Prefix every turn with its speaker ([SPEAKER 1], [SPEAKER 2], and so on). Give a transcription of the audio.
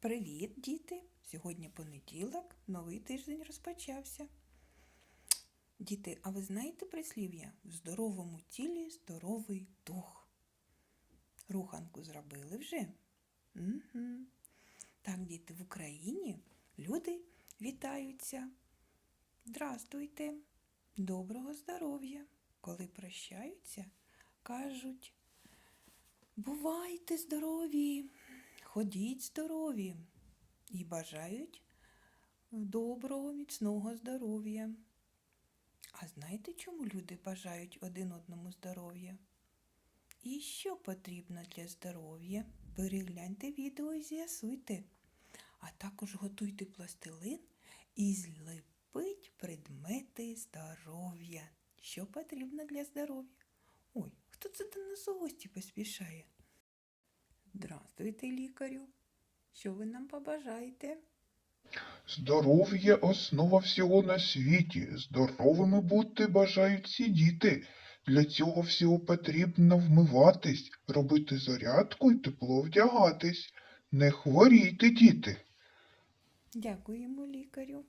[SPEAKER 1] Привіт, діти! Сьогодні понеділок, новий тиждень розпочався. Діти, а ви знаєте прислів'я? В здоровому тілі здоровий дух. Руханку зробили вже? Угу. Так, діти, в Україні люди вітаються. Здрастуйте, доброго здоров'я. Коли прощаються, кажуть Бувайте здорові, ходіть здорові і бажають доброго, міцного здоров'я. А знаєте, чому люди бажають один одному здоров'я? І що потрібно для здоров'я? Перегляньте відео і з'ясуйте. А також готуйте пластилин і зліпить предмети здоров'я. Що потрібно для здоров'я? Ой, хто це до нас у гості поспішає? Здравствуйте, лікарю. Що ви нам побажаєте?
[SPEAKER 2] Здоров'я – основа всього на світі. Здоровими бути бажають всі діти. Для цього всього потрібно вмиватись, робити зарядку і тепло вдягатись. Не хворійте, діти.
[SPEAKER 1] Дякуємо лікарю.